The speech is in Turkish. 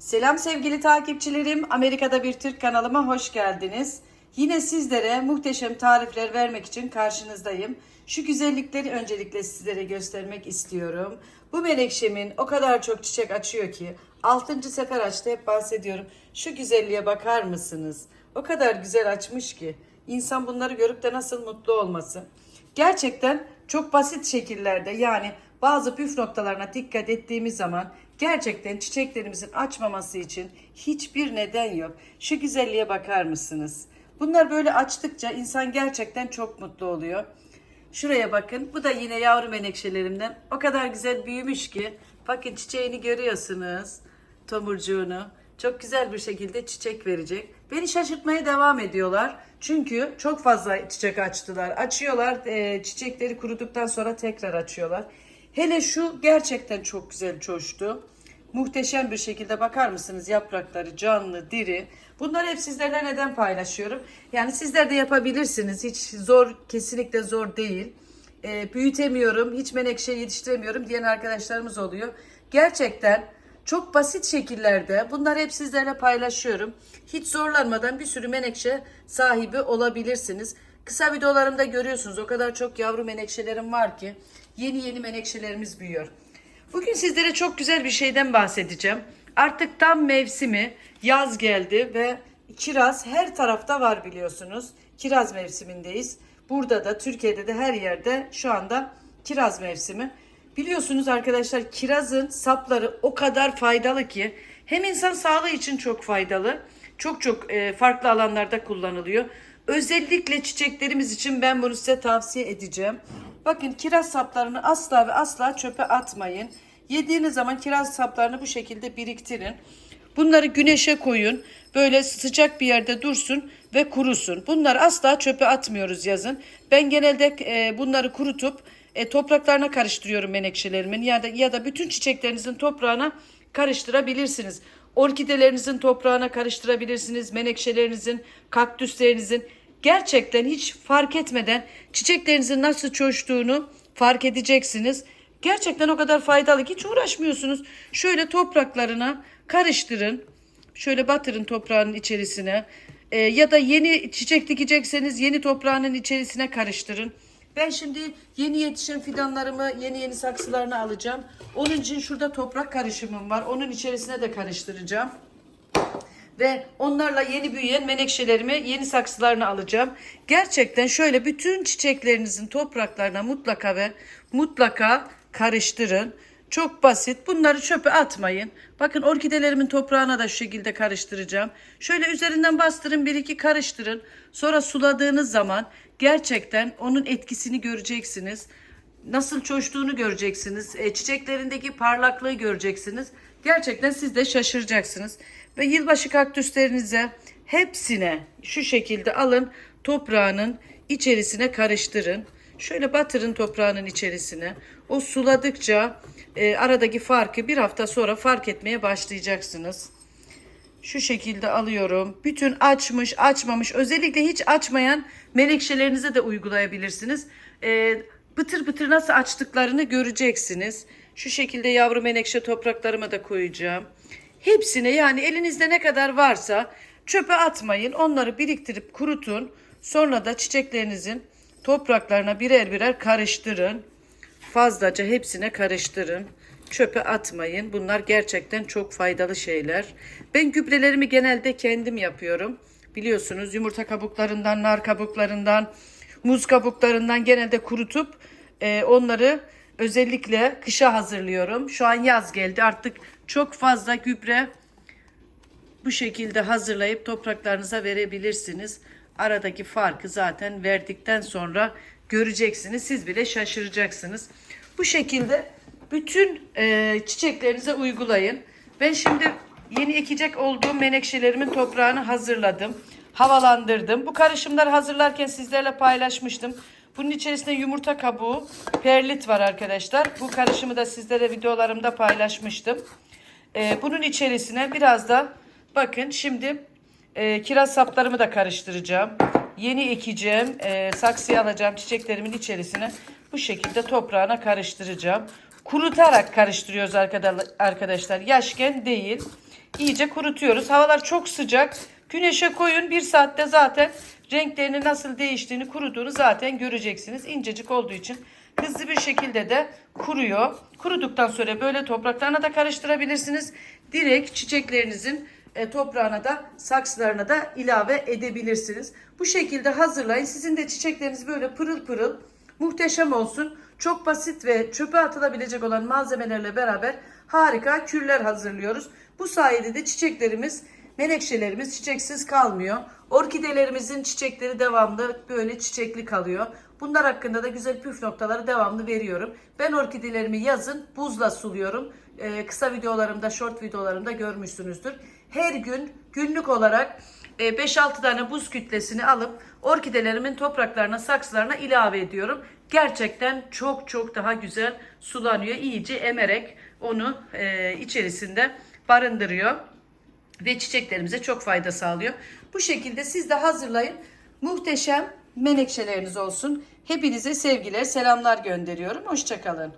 Selam sevgili takipçilerim. Amerika'da bir Türk kanalıma hoş geldiniz. Yine sizlere muhteşem tarifler vermek için karşınızdayım. Şu güzellikleri öncelikle sizlere göstermek istiyorum. Bu menekşemin o kadar çok çiçek açıyor ki 6. sefer açtı hep bahsediyorum. Şu güzelliğe bakar mısınız? O kadar güzel açmış ki insan bunları görüp de nasıl mutlu olmasın. Gerçekten çok basit şekillerde yani bazı püf noktalarına dikkat ettiğimiz zaman gerçekten çiçeklerimizin açmaması için hiçbir neden yok. Şu güzelliğe bakar mısınız? Bunlar böyle açtıkça insan gerçekten çok mutlu oluyor. Şuraya bakın. Bu da yine yavru menekşelerimden. O kadar güzel büyümüş ki. Bakın çiçeğini görüyorsunuz. Tomurcuğunu. Çok güzel bir şekilde çiçek verecek. Beni şaşırtmaya devam ediyorlar. Çünkü çok fazla çiçek açtılar. Açıyorlar. e, çiçekleri kuruduktan sonra tekrar açıyorlar. Hele şu gerçekten çok güzel coştu. Muhteşem bir şekilde bakar mısınız yaprakları canlı, diri. Bunları hep sizlerle neden paylaşıyorum? Yani sizler de yapabilirsiniz. Hiç zor, kesinlikle zor değil. Ee, büyütemiyorum, hiç menekşe yetiştiremiyorum diyen arkadaşlarımız oluyor. Gerçekten çok basit şekillerde bunları hep sizlerle paylaşıyorum. Hiç zorlanmadan bir sürü menekşe sahibi olabilirsiniz. Kısa videolarımda görüyorsunuz o kadar çok yavru menekşelerim var ki yeni yeni menekşelerimiz büyüyor. Bugün sizlere çok güzel bir şeyden bahsedeceğim. Artık tam mevsimi yaz geldi ve kiraz her tarafta var biliyorsunuz. Kiraz mevsimindeyiz. Burada da Türkiye'de de her yerde şu anda kiraz mevsimi. Biliyorsunuz arkadaşlar kirazın sapları o kadar faydalı ki hem insan sağlığı için çok faydalı. Çok çok e, farklı alanlarda kullanılıyor. Özellikle çiçeklerimiz için ben bunu size tavsiye edeceğim. Bakın kiraz saplarını asla ve asla çöpe atmayın. Yediğiniz zaman kiraz saplarını bu şekilde biriktirin. Bunları güneşe koyun. Böyle sıcak bir yerde dursun ve kurusun. Bunları asla çöpe atmıyoruz yazın. Ben genelde e, bunları kurutup e, topraklarına karıştırıyorum menekşelerimin ya da ya da bütün çiçeklerinizin toprağına karıştırabilirsiniz. Orkidelerinizin toprağına karıştırabilirsiniz. Menekşelerinizin, kaktüslerinizin gerçekten hiç fark etmeden çiçeklerinizin nasıl coştuğunu fark edeceksiniz. Gerçekten o kadar faydalı ki hiç uğraşmıyorsunuz. Şöyle topraklarına karıştırın. Şöyle batırın toprağın içerisine. Ee, ya da yeni çiçek dikecekseniz yeni toprağının içerisine karıştırın. Ben şimdi yeni yetişen fidanlarımı yeni yeni saksılarına alacağım. Onun için şurada toprak karışımım var. Onun içerisine de karıştıracağım. Ve onlarla yeni büyüyen menekşelerimi yeni saksılarına alacağım. Gerçekten şöyle bütün çiçeklerinizin topraklarına mutlaka ve mutlaka karıştırın. Çok basit. Bunları çöpe atmayın. Bakın orkidelerimin toprağına da şu şekilde karıştıracağım. Şöyle üzerinden bastırın bir iki karıştırın. Sonra suladığınız zaman gerçekten onun etkisini göreceksiniz. Nasıl coştuğunu göreceksiniz. E, çiçeklerindeki parlaklığı göreceksiniz. Gerçekten siz de şaşıracaksınız. Ve yılbaşı kaktüslerinize hepsine şu şekilde alın toprağının içerisine karıştırın. Şöyle batırın toprağının içerisine. O suladıkça e, aradaki farkı bir hafta sonra fark etmeye başlayacaksınız. Şu şekilde alıyorum. Bütün açmış, açmamış, özellikle hiç açmayan menekşelerinize de uygulayabilirsiniz. E, bıtır bıtır nasıl açtıklarını göreceksiniz. Şu şekilde yavru menekşe topraklarıma da koyacağım. Hepsine yani elinizde ne kadar varsa çöpe atmayın. Onları biriktirip kurutun. Sonra da çiçeklerinizin topraklarına birer birer karıştırın. Fazlaca hepsine karıştırın. Çöpe atmayın. Bunlar gerçekten çok faydalı şeyler. Ben gübrelerimi genelde kendim yapıyorum. Biliyorsunuz yumurta kabuklarından, nar kabuklarından, muz kabuklarından genelde kurutup e, onları özellikle kışa hazırlıyorum. Şu an yaz geldi. Artık çok fazla gübre bu şekilde hazırlayıp topraklarınıza verebilirsiniz. Aradaki farkı zaten verdikten sonra göreceksiniz. Siz bile şaşıracaksınız. Bu şekilde bütün e, çiçeklerinize uygulayın. Ben şimdi yeni ekecek olduğum menekşelerimin toprağını hazırladım. Havalandırdım. Bu karışımları hazırlarken sizlerle paylaşmıştım. Bunun içerisinde yumurta kabuğu, perlit var arkadaşlar. Bu karışımı da sizlere videolarımda paylaşmıştım. Ee, bunun içerisine biraz da bakın şimdi e, kiraz saplarımı da karıştıracağım. Yeni ekeceğim, e, saksıya alacağım çiçeklerimin içerisine bu şekilde toprağına karıştıracağım. Kurutarak karıştırıyoruz arkada- arkadaşlar. Yaşken değil. iyice kurutuyoruz. Havalar çok sıcak. Güneşe koyun bir saatte zaten renklerinin nasıl değiştiğini kuruduğunu zaten göreceksiniz. İncecik olduğu için hızlı bir şekilde de kuruyor. Kuruduktan sonra böyle topraklarına da karıştırabilirsiniz. Direkt çiçeklerinizin e, toprağına da saksılarına da ilave edebilirsiniz. Bu şekilde hazırlayın. Sizin de çiçekleriniz böyle pırıl pırıl muhteşem olsun. Çok basit ve çöpe atılabilecek olan malzemelerle beraber harika küller hazırlıyoruz. Bu sayede de çiçeklerimiz, menekşelerimiz çiçeksiz kalmıyor. Orkidelerimizin çiçekleri devamlı böyle çiçekli kalıyor. Bunlar hakkında da güzel püf noktaları devamlı veriyorum. Ben orkidelerimi yazın buzla suluyorum. Ee, kısa videolarımda, short videolarımda görmüşsünüzdür. Her gün günlük olarak e, 5-6 tane buz kütlesini alıp orkidelerimin topraklarına, saksılarına ilave ediyorum. Gerçekten çok çok daha güzel sulanıyor. İyice emerek onu e, içerisinde barındırıyor ve çiçeklerimize çok fayda sağlıyor. Bu şekilde siz de hazırlayın. Muhteşem menekşeleriniz olsun. Hepinize sevgiler, selamlar gönderiyorum. Hoşçakalın.